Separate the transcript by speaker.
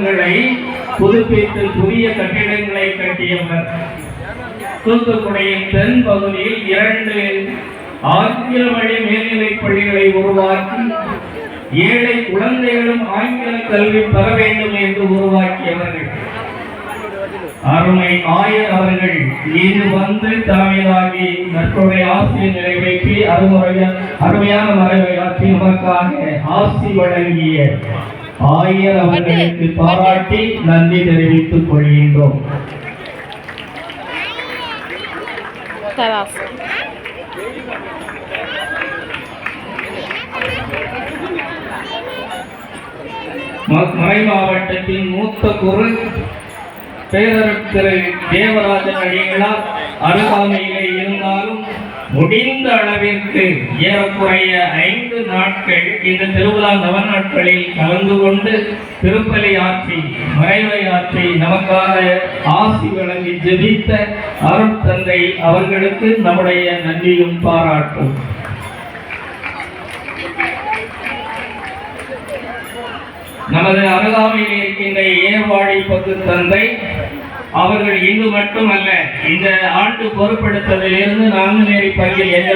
Speaker 1: மண்டபங்களை புதுப்பித்து புதிய கட்டிடங்களை கட்டியவர். தூத்துக்குடியின் தென் பகுதியில் இரண்டு ஆங்கில வழி மேல்நிலைப் பள்ளிகளை உருவாக்கி ஏழை குழந்தைகளும் ஆங்கில கல்வி பெற வேண்டும் என்று உருவாக்கியவர்கள். அருமை ஆயர் அவர்கள் இது வந்து தலைமையாகி நற்புடைய ஆசிரியர் நிறைவேற்றி அருமுறைய அருமையான மறைவை ஆற்றி நமக்காக ஆசி வழங்கிய ஆயர் அவர்களுக்கு பாராட்டி நன்றி தெரிவித்துக் கொள்கின்றோம். மறை மாவட்டத்தின் மூத்த குரு பேரர் திரு தேவராஜன் அடிகளார் அருகாமையிலே இருந்தாலும் முடிந்த அளவிற்கு ஏறக்குறைய ஐந்து நாட்கள் இந்த திருவிழா நவநாட்களில் கலந்து கொண்டு திருப்பலி ஆற்றி மறைவை ஆற்றி நமக்காக ஆசி வழங்கி ஜெபித்த அருட்தந்தை அவர்களுக்கு நம்முடைய நன்றியும் பாராட்டும். நமது அருகாமையில் இருக்கின்ற ஏவாடி பத்து தந்தை அவர்கள் இங்கு மட்டுமல்ல இந்த ஆண்டு பொறுப்பெடுத்ததிலிருந்து நாங்குநேரி பள்ளியில் எந்த